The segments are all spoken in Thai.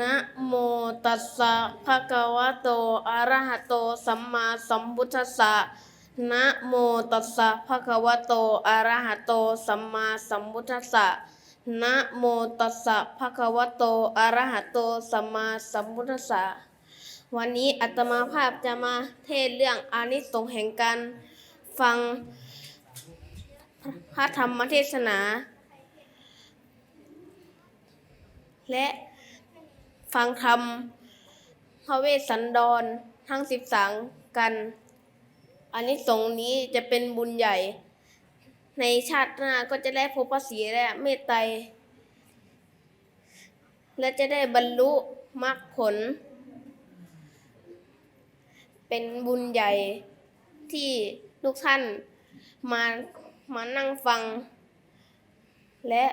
นะโมตัสสะภะคะวะโต อะระหะโต สัมมาสัมพุทธัสสะนะโมตัสสะภะคะวะโต อะระหะโต สัมมาสัมพุทธัสสะนะโมตัสสะภะคะวะโต อะระหะโต สัมมาสัมพุทธัสสะวันนี้อาตมาภาพจะมาเทศเรื่องอานิสงส์แห่งการฟังพระธรรมเทศนา และ ฟังธรรมพระเวสสันดรทั้งสิบสางกันอานิสงส์นี้จะเป็นบุญใหญ่ ในชาติหน้าก็จะได้พบพระศรีและเมตไตรและจะได้บรรลุมรรคผล เป็นบุญใหญ่ที่ทุกท่านมามานั่งฟัง และ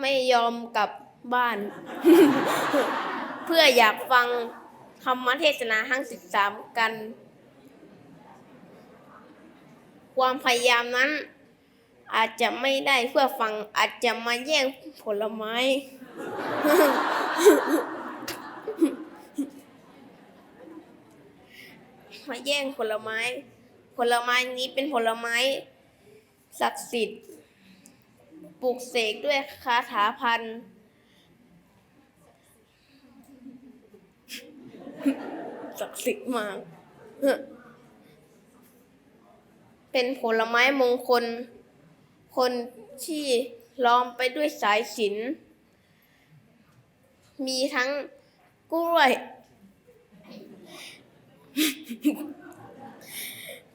ไม่ยอมกลับบ้าน พื่ออยากฟังธรรมเทศนาทั้งสิบสามกัน ความพยายามนั้น อาจจะไม่ได้เพื่อฟังอาจจะมาแย่งผลไม้ มาแย่งผลไม้ ผลไม้นี้เป็นผลไม้ศักดิ์สิทธิ์ปลูกเสกด้วยคาถาพันธุ์ ศักดิ์สิทธิ์มาก เป็นผลไม้มงคล คนที่ล้อมไปด้วยสายสิญจนมีทั้งกล้วย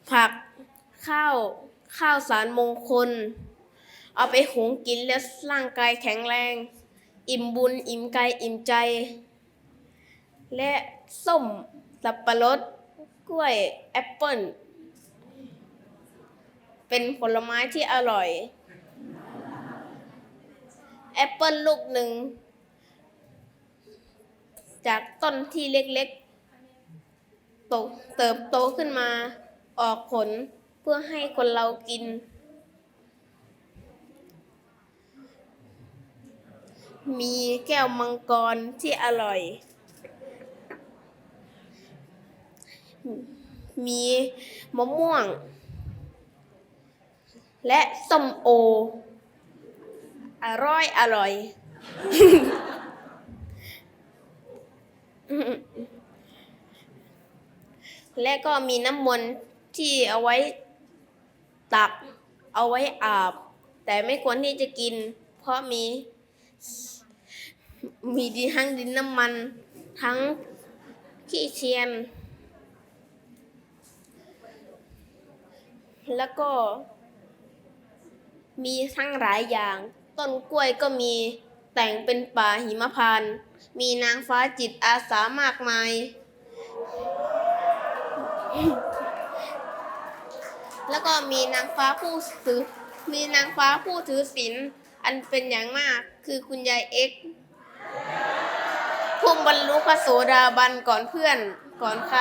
ผักข้าวข้าวสารมงคล เอาไปหุงกินแล้วร่างกายแข็งแรง อิ่มบุญ อิ่มกาย อิ่มใจ และส้ม สับปะรด กล้วย แอปเปิ้ล เป็นผลไม้ที่อร่อย แอปเปิ้ลลูกหนึ่ง จากต้นที่เล็กๆ โตเติบโตขึ้นมา ออกผลเพื่อให้คนเรากิน มีแก้วมังกรที่อร่อย มีมะม่วง และส้มโอ อร่อย อร่อย และก็มีน้ำมนต์ที่เอาไว้ตักเอาไว้อาบ แต่ไม่ควรที่จะกิน เพราะมี มีดีทั้งดินน้ำมัน ทั้งขี้เชียน แล้วก็ มีทั้งหลายอย่าง ต้นกล้วยก็มีแต่งเป็นป่าหิมพานต์มีนางฟ้าจิตอาสามากมาย แล้วก็มีนางฟ้าผู้ถือ มีนางฟ้าผู้ถือศีลอันเป็นอย่างมากคือคุณยายเอ็กซ์ผู้บรรลุพระโสดาบันก่อนเพื่อนก่อนใคร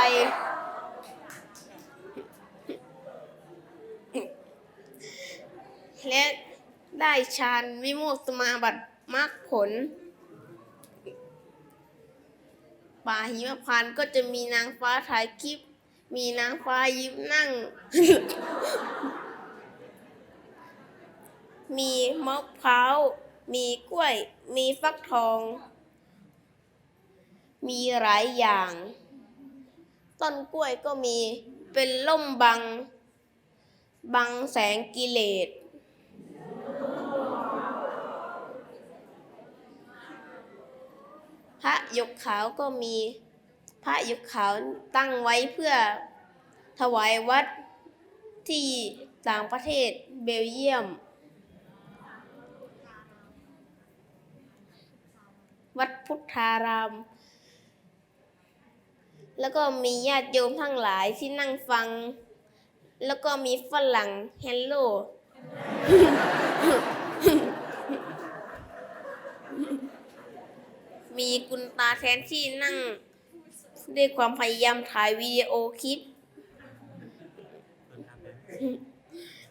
และได้ฌานวิโมกสมาบัติมรรคผล ป่าหิมพานก็จะมีนางฟ้าถ่ายคลิป มีนางฟ้ายิ้มนั่ง มีมะพร้าว มีกล้วย มีฟักทอง มีหลายอย่าง ต้นกล้วยก็มีเป็นล่มบัง บังแสงกิเลส ระหยกขาวก็มีพระหยกขาวตั้งไว้เพื่อถวายวัดที่ต่างประเทศเบลเยียม วัดพุทธาราม แล้วก็มีญาติโยมทั้งหลายที่นั่งฟัง แล้วก็มีฝรั่งเฮลโล มีคุณตาแทนที่นั่งด้วยความพยายามถ่ายวิดีโอคลิป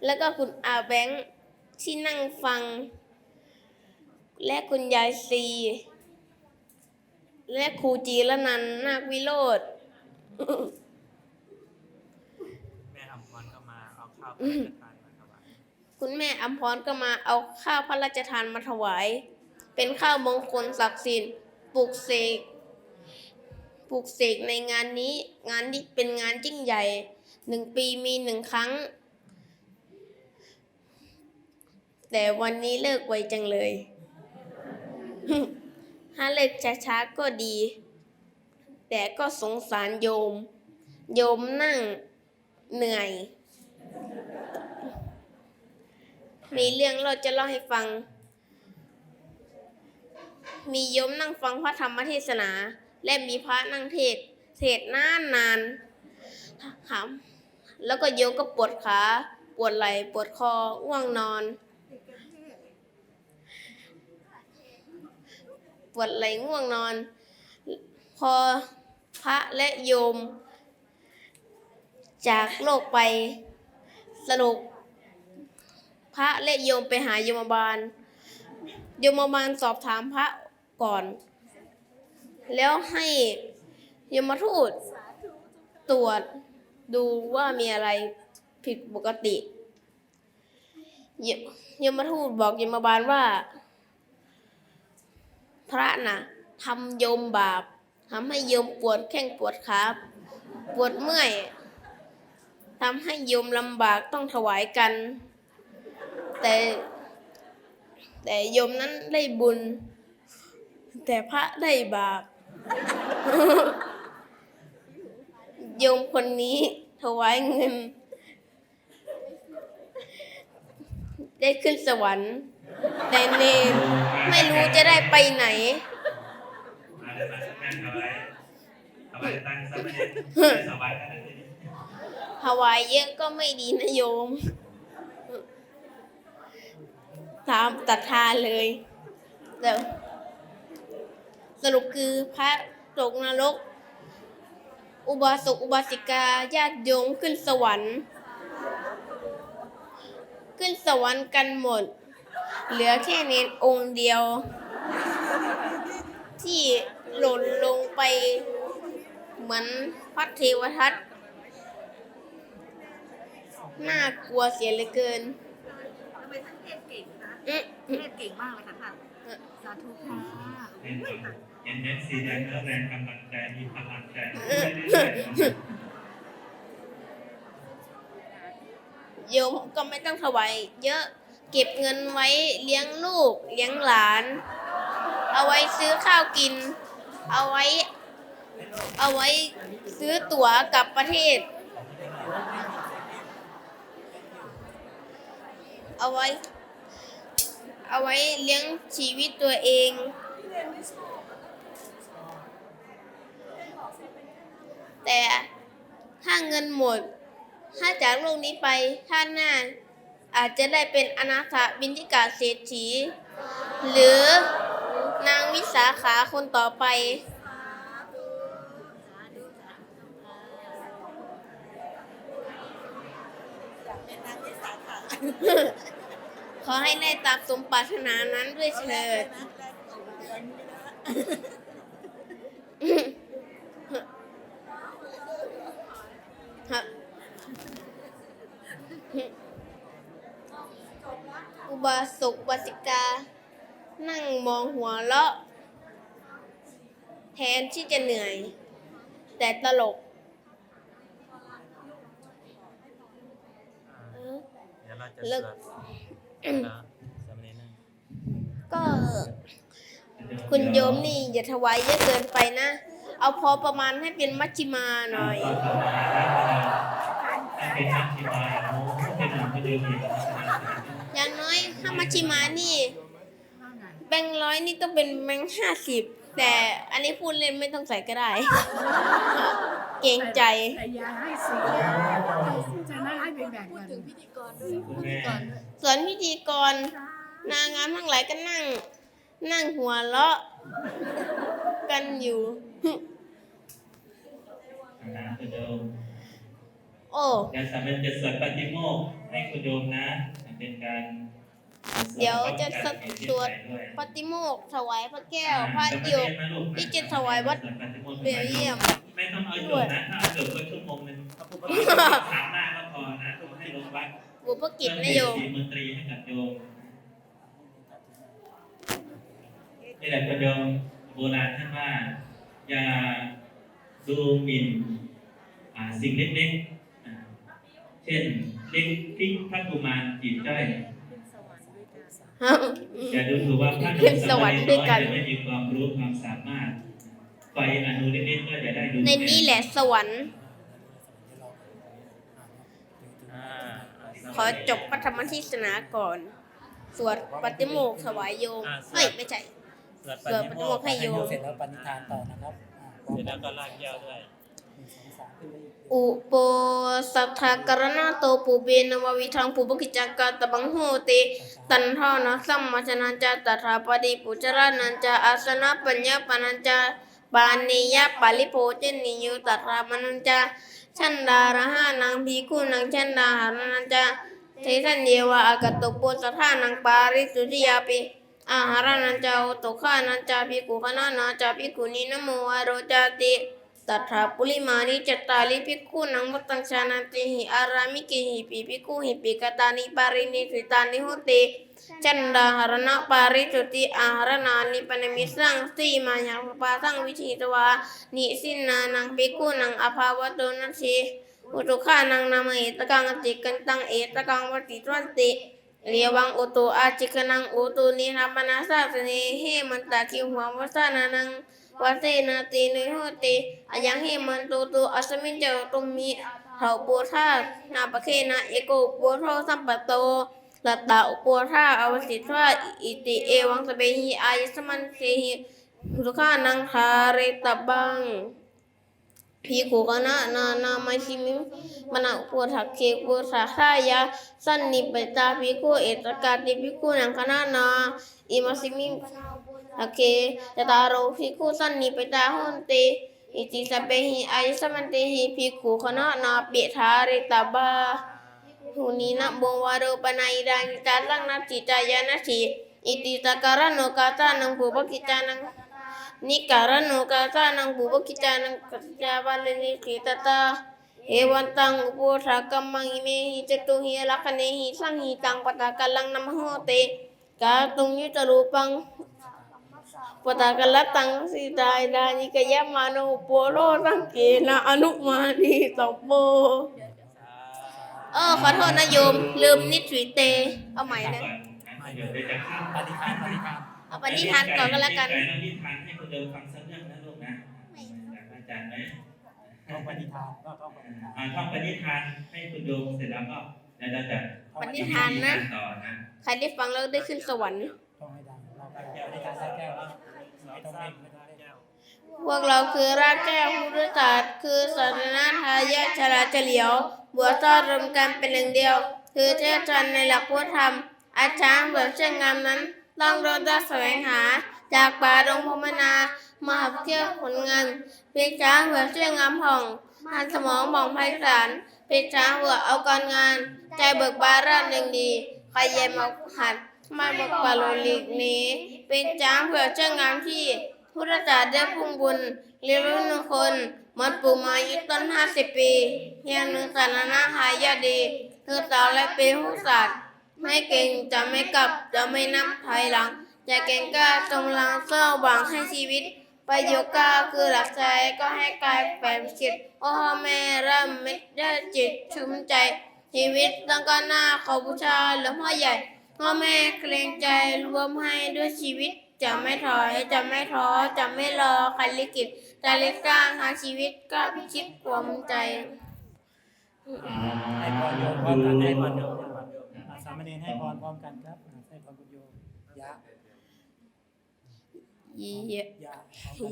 แล้วก็คุณอาแบงค์ที่นั่งฟัง และคุณยายซี และครูจีรนันนาควิโรธแม่อำพรก็มาเอาข้าวพระราชทานมาถวายคุณแม่อัมพรก็มาเอาข้าวพระราชทานมาถวาย เป็นข้าวมงคลศักดิ์สิทธิ์ ปลูกเสกปลูกเสกในงานนี้ งานนี้เป็นงานยิ่งใหญ่หนึ่งปีมีหนึ่งครั้ง แต่วันนี้เลิกไวจังเลย ถ้าเลิกช้าๆก็ดี แต่ก็สงสารโยม โยมนั่งเหนื่อย มีเรื่องเราจะเล่าให้ฟัง มีโยมนั่งฟังพระธรรมเทศนา และมีพระนั่งเทศ เทศนานนานๆถามแล้วก็โยมก็ปวดขา ปวดไหล่ ปวดคอง่วงนอน ปวดไหล่ง่วงนอน พอพระและโยม จากโลกไปสรุปพระและโยมไปหาโยมบาล โยมบาลสอบถามพระ ก่อน แล้วให้ยมทูตตรวจดูว่ามีอะไรผิดปกติยมทูตบอกยมบาลว่า พระน่ะทำโยมบาปทำให้โยมปวดแข้งปวดขาปวดเมื่อยทำให้โยมลำบากต้องถวายกัน แต่แต่โยมนั้นได้บุญ แต่พระได้บาป โยมคนนี้ถวายเงิน ได้ขึ้นสวรรค์ แต่เนนไม่รู้จะได้ไปไหน มาได้มาสักแม่ถวายถวายตั้งสักแม่ถวายตั้งแต่นี้ถวายเยอะก็ไม่ดีนะโยม ตามตัดทานเลยแต่ สรุปคือพระตกนรก อุบาสกอุบาสิกาญาติโยมขึ้นสวรรค์ ขึ้นสวรรค์กันหมด เหลือแค่เนนองค์เดียว ที่หล่นลงไปเหมือนพระเทวทัตน่ากลัวเสียเหลือเกินทำไมท่านเทศเก่งนะอื้อเทศเก่งมากเลยค่ะท่าน สาธุค่ะ เป็นอุ้ยค่ะเห็นเม็ดสีแดงเนื้อแรงกำลังใจมีพลังใจไม่ได้เลยโยมก็ไม่ต้องถวายเยอะเก็บเงินไว้เลี้ยงลูก เลี้ยงหลาน เอาไว้ซื้อข้าวกิน เอาไว้ เอาไว้ซื้อตั๋วกลับประเทศ เอาไว้ เอาไว้เลี้ยงชีวิตตัวเอง แต่ถ้าเงินหมด ถ้าจากโลกนี้ไปท่านหน้า อาจจะได้เป็นอนาถบินทิกาเศรษฐี หรือนางวิสาขาคนต่อไปขาขอให้ได้ตามสมปรารถนานั้นด้วยเถิด นะแรกของเดือนนี้นะ ฮะอุบาสกอุบาสิกา นั่งมองหัวเราะ แทนที่จะเหนื่อย แต่ตลกเออเดี๋ยวเราจะเลิสกวดนะสามเณรนั่งก็คุณโยมนี่อย่าถวายเยอะเกินไปนะ เอาพอประมาณให้เป็นมัชชิมาหน่อยตอนถวายให้เป็นนักที่มาโอ้เป็นหนุ่มเป็นเดิมอีกอย่างน้อยถ้ามัชชิมานี่ว่าไงแบงค์ร้อยนี่ต้องเป็นแบงค์ห้าสิบ แต่อันนี้พูดเล่นไม่ต้องใส่ก็ได้ เกรงใจ แต่อย่าให้เสียจะได้ให้แบ่งๆกันพิธีกรด้วยคุณแม่ส่วนพิธีกร นางงามทั้งหลายก็นั่ง นั่งหัวเราะกันอยู่ นะคุณโยมโอ้เดี๋ยวสามเณรจะสวดปฏิโมกข์ให้คุณโยมนะ เป็นการ เดี๋ยวจะสวดปฏิโมกข์ถวายพระแก้ว พระโยกที่จะถวายวัดเบลเยียมไม่ต้องเอาจบนะถ้าเอาจบก็ชั่วโมงนึงถามหน้าก็พอนะให้ลงวัดบุพกิจนโยมเพื่อเป็นสีมนตรีให้กับโยมนี่แหละคุณโยมโบราณท่านว่า อย่าดูหมิ่นสิ่งเล็กๆอ่าเช่นเล็กพริกพระกุมารจีบจ้อย อย่าดูถูกว่าพระหนุ่ขึ้มนสสวมัรยรค์น้ด้วยอยกันจะไม่มีความรู้ความสามารถไฟอนุเล็กๆก็จะได้ดูในนี้แหละสวรรค์อ่าขอจบพระธรรมเทศนาก่อน สวดปฏิโมกข์ถวายโยมเฮ้ยไม่ใช่สวดสวดปฏิโมกข์ให้โยมเสร็จแล้วปณิธานต่อนะครับอ่าพร้อมเสร็จกัแล้วนก็ลากแก้วด้วยหนึ่งส องสามขึ้นไปอีกอุปสัทธากรณะโตปูเบนววิทังปูปกิจจกาตบังโหติตันทานะสัมมาชนันจาตถาปฏิปุจรานันจาอาสนะปัญญาปนันจาปานิยปาลิโพเจนิโยตถามันันจาชันดาระหานังพีกุนังชันดาหานันจาเทสันเยวะอากตุปุสัทธานังปาริสุทิยาปิอาหารนันจาโอตุขานันจาภิกุขนานาจาภิกุนินโมวโรจติ तथा पुलिमानि चत्तालि भिक्खूनां मतं शानन्ति हि आरामिके हि भिक्खु हि पिकतानि पारिणि कृतानि होते चण्डाहरण पारिचुति आहरणानि पनमिस्रं श्रीमाया पासं विचितवा निसिन्नानां भिक्खूनां अभावतो नसि उतुखानां नाम एतकां तिकन्तं एतकां वतित्वन्ति เรียวังโอโตอาจิกนังโอโตนิราปนาสาสเนเฮมันตาคิวหัววัสานานัง วัเสนาตีนุโหติอายังเฮมันตโตอัสมินเจตุมิเถาปัวธานาปะเคนะเอโกปัวโทสัมปะโตลัตตาอุปัวธาอวสิทวาอิติเอวังสเปหิอายสมันเทหิทุกขานังคาเรตบังพีโขกนะนานาไมชิมิมนะอุปถักเคปุสาทายาสันนิปตาภิกขุเอตกาติภิกขุนังคณานาอิมัสสิมิ โอเคจะตาโรภิกขุสันนิปตาหุนติอิติสเปหิอายสัมมันติหิภิกขุขณะนาเปทาริตาบาหุนีนะบงวารุปนัยดังจารังนับจิตายานาสีอิติตะการนุกาตานังบุบกิจานังนิการนุกาตานังบุบกิจานังกัจจาวาลนิสิตตาเอวันตังอุปถากัมมังอิเมหิจตุหิลักเนหิสังหิตังปตะกัลังนัมโหเตกาตุงยุจรูปัง ออขอโทษนะโยม ลืมนิดถุยเต เอาใหม่นะเดี๋ยวจะข้ามปณิธานปณิธานเอาปฏิทานก่อนก็แล้วกันไก่ต้องนิทานให้คุณโยมฟังสักเรื่องนะลูกนะจากอาจารย์ไหมท่องปณิธานก็ท่องปณิธานอ่าท่องปณิธานให้คุณโยมเสร็จแล้วก็เดี๋ยวเราจะปณิธานนะต่อนะ ใครได้ฟังแล้วได้ขึ้นสวรรค์ท่องให้ดังเราไปแก้วในการใส่แก้ว นะไม่ต้องเร่งไม่ต้องเร่งพวกเราคือรากแก้วพุทธศาสตร์คือศาสนาทายาชราเฉลียว บัวซอดรวมกันเป็นหนึ่งเดียว คือเจ้าจันในหลักพุทธธรรม อาช้างแบบเช่นงามนั้น ต้องโดนตาแสวงหา จากป่าดงพมนา มาหับเที่ยวผลงานเป็นช้างแบบเช่นงามผ่องหันสมองมองไพศาลเป็นช้างเบื่อเอาการงาน ใจเบิกบานร่าเริงดีใครเย็นมาหัด มาบอกปาโลลิกนี้ เป็นช้างเผื่อเช่างามที่พุทธศาสตร์ได้พุ่งบุญเรียนรู้หนึ่งคนมันปลูกมาอายุต้นห้าสิบปีเฮียงหนึ่งสารนาหายาดีเธอสาวและเป็นผู้ศาสตร์ไม่เก่งจะไม่กลับจะไม่นับถอยหลังจะเก่งกล้าจงลังเศร้าหวังให้ชีวิตประโยชน์ก้าคือหลักใจก็ให้กายแปลงคิดโอ้แม่เริ่มมิตรได้จิตชุ่มใจ ชีวิตต้องการหน้าขอบูชาหลวงพ่อใหญ่ พ่อแม่เกรงใจรวมให้ด้วยชีวิต จะไม่ถอย จะไม่ท้อ จะไม่รอใครลิขิตจะเล็กสร้างหาชีวิตก็พิชิตความใจให้พรโยมพร้อมกันให้พรโยมอาสามเณรให้พรพร้อมกันครับอ่าให้พรคุณโยมยะยะยะ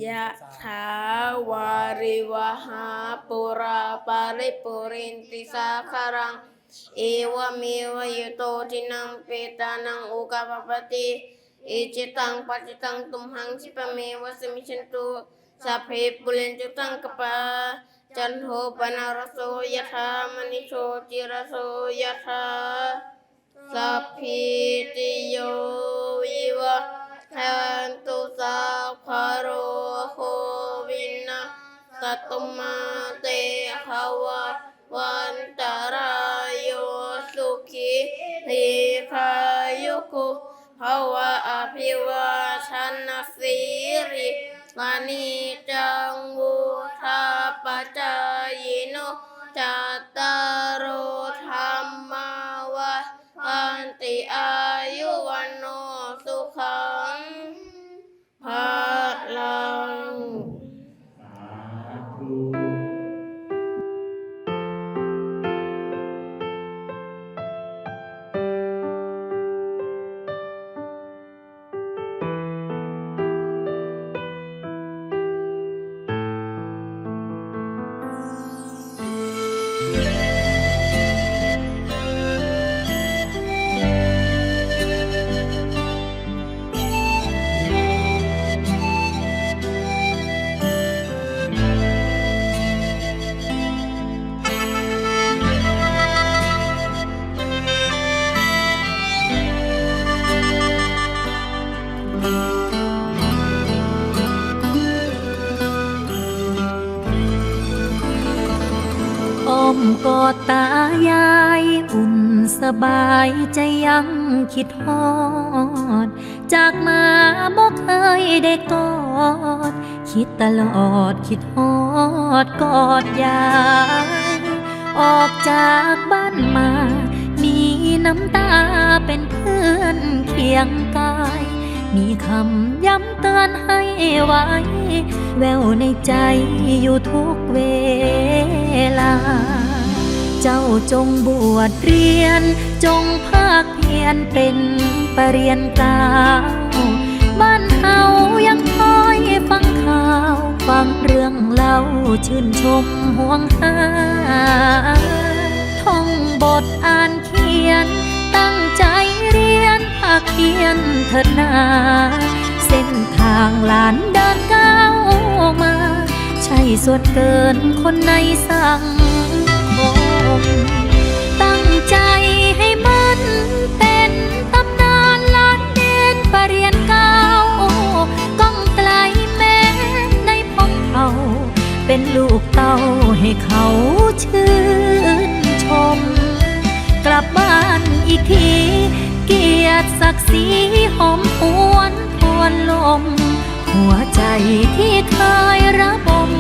ยะถาวาริวหาปุราปาริปุเรนติสาคารัง เอวเมวยโตทินังเปตานังอุกาปปติเอจิตังปัจจิตังตุมหังสิปเมวสมิชันตุสัพเพปุเรนจุตังกปาจันโทปนารโสยะธามณิโชติรโสยะธาสัพพิติโยวิวัชชันตุสัพพะโรโควินาสตุมาเตภวะวันตา สบายใจยังคิดฮอด จากมาบ่เคยได้กอด คิดตลอดคิดฮอดกอดยาย ออกจากบ้านมา มีน้ำตาเป็นเพื่อนเคียงกาย มีคำย้ำเตือนให้ไว้ แววในใจอยู่ทุกเวลา เจ้าจงบวชเรียน จงภาคเพียรเป็นปรริญญาเก้าวบ้านเฮายังคอยฟังข่าว ฟังเรื่องเล่าชื่นชมห่วงหาท่องบทอ่านเขียน ตั้งใจเรียนภาคเพียนเถิดนาเส้นทางหลานเดินก้าวมา ใช่ส่วนเกินคนในสังค ม ตั้งใจให้มันเป็นตำนานล้านเด่นปรริญญาเก้าก้องไกลแม้ในพงเขาเป็นลูกเต้าให้เขาชื่นชม กลับบ้านอีกที เกียรติศักดิ์ศรีหอมหวนทวนลม หัวใจที่เคยระบม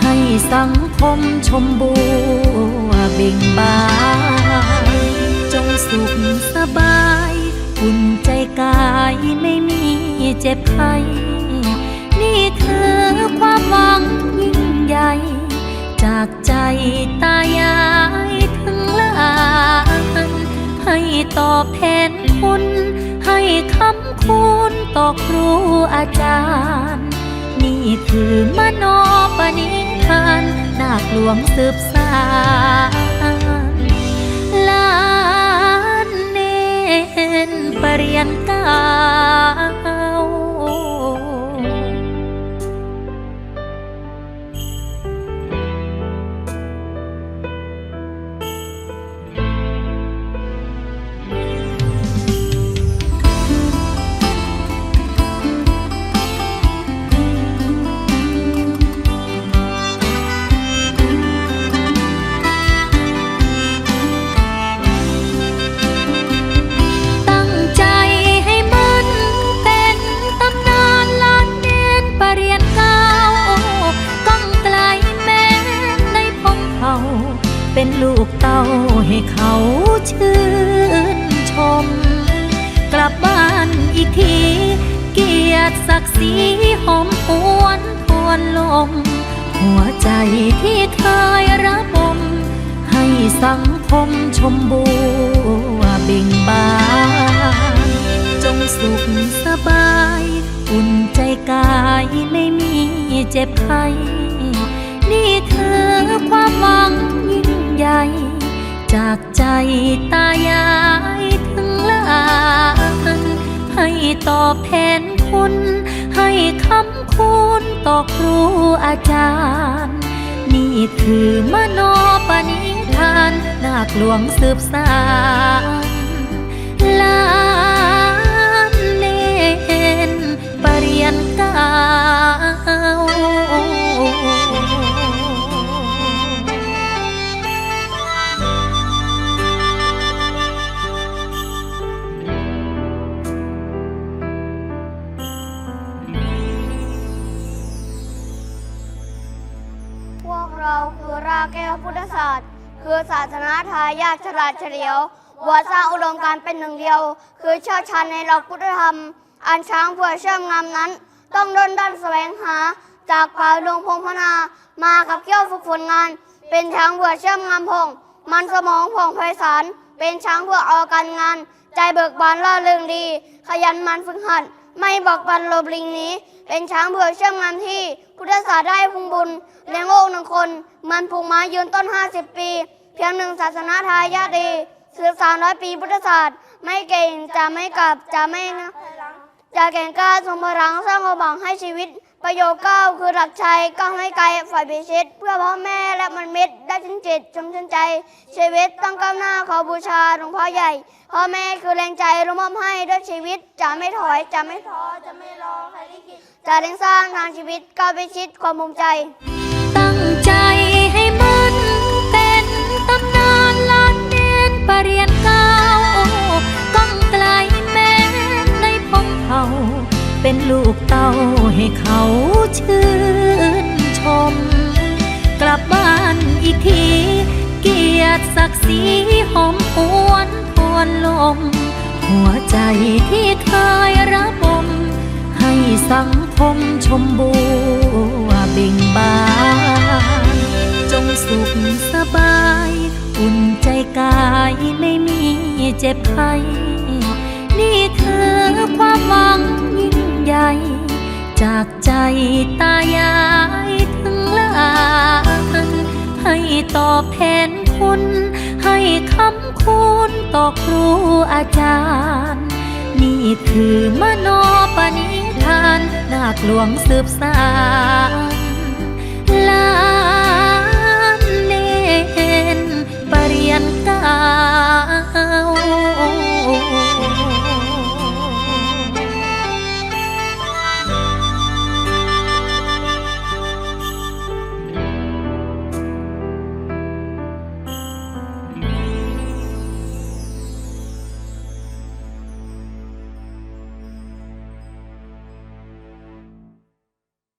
ให้สังคมชมบัว เบ่งบาน จงสุขสบายอุ่นใจกายไม่มีเจ็บไข้นี่คือความหวังยิ่งใหญ่ จากใจตายายถึงลานให้ตอบแทนคุณ ให้คำคุณต่อครูอาจารย์ นี่คือมโนปณิธาน คหลวงสืบสานลานเนนปรริญญาเก้า ศักดิ์ศรีหอมหวนทวนลม หัวใจที่เคยระบม ให้สังคมชมบัวเบ่งบาน จงสุขสบาย อุ่นใจกายไม่มีเจ็บไข้นี่คือความหวังยิ่งใหญ่ จากใจตายายถึงหลานให้ตอบแทน คุณ ให้คำคุณต่อครูอาจารย์ นี่คือมโนปณิธาน นาคหลวงสืบสานาาเฉลียววัวสร้างอุดมการเป็นหนึ่งเดียว คือเชื่อชันในหลักพุทธธรรม อันช้างเพื่อเชื่อมงามนั้น ต้องด้นดันแสวงหา จากป่าดงพงพนา มากับเกี่ยวฝึกฝนงาน เป็นช้างเพื่อเชื่อมงามพงมันสมองผ่องไพศาลเป็นช้างเพื่อเอาการงาน ใจเบิกบานล่าเริงดี ขยันมันฝึกหัดไม่บอกบันโลบลิงนี้ เป็นช้างเผือกเชื่อมงามที่ พุทธศาสตร์ได้พุงบุญเลี้ยงโลกหนึ่งคน มันผูกไม้ยืนต้น 50 ปี พียงหนึ่งศาสนาทายาทีสืบสามร้อยปีพุทธศาสตร์ ไม่เก่งจะไม่กลับจะไม่นะจะเก่งกล้าทรงพลังสร้างความหวังให้ชีวิต ประโยคเก้าคือหลักชัยก้าวให้ไกลฝ่ายพิชิต เพื่อพ่อแม่และมันมิตรได้ชื่นจิตชมชื่นใจ ชีวิตต้องก้าวหน้าขอบูชาหลวงพ่อใหญ่พ่อแม่คือแรงใจร่วมอบให้ด้วยชีวิตจะไม่ถอยจะไม่ท้อจะไม่รอใครที่คิดจะเร่งสร้างทางชีวิตก้าวพิชิตความภูมิใจ ตั้งใจ ม หัวใจที่เคยระบม ให้สังคมชมบัวเบ่งบาน จงสุขสบาย อุ่นใจกายไม่มีเจ็บไข้นี่คือความหวังยิ่งใหญ่ จากใจตายายถึงลานให้ตอบแทนคุณให้คำ นต่อครูอาจารย์ นี่คือมโนปณิธานนาคหลวงสืบสานลานเนนปรเรียนเก้า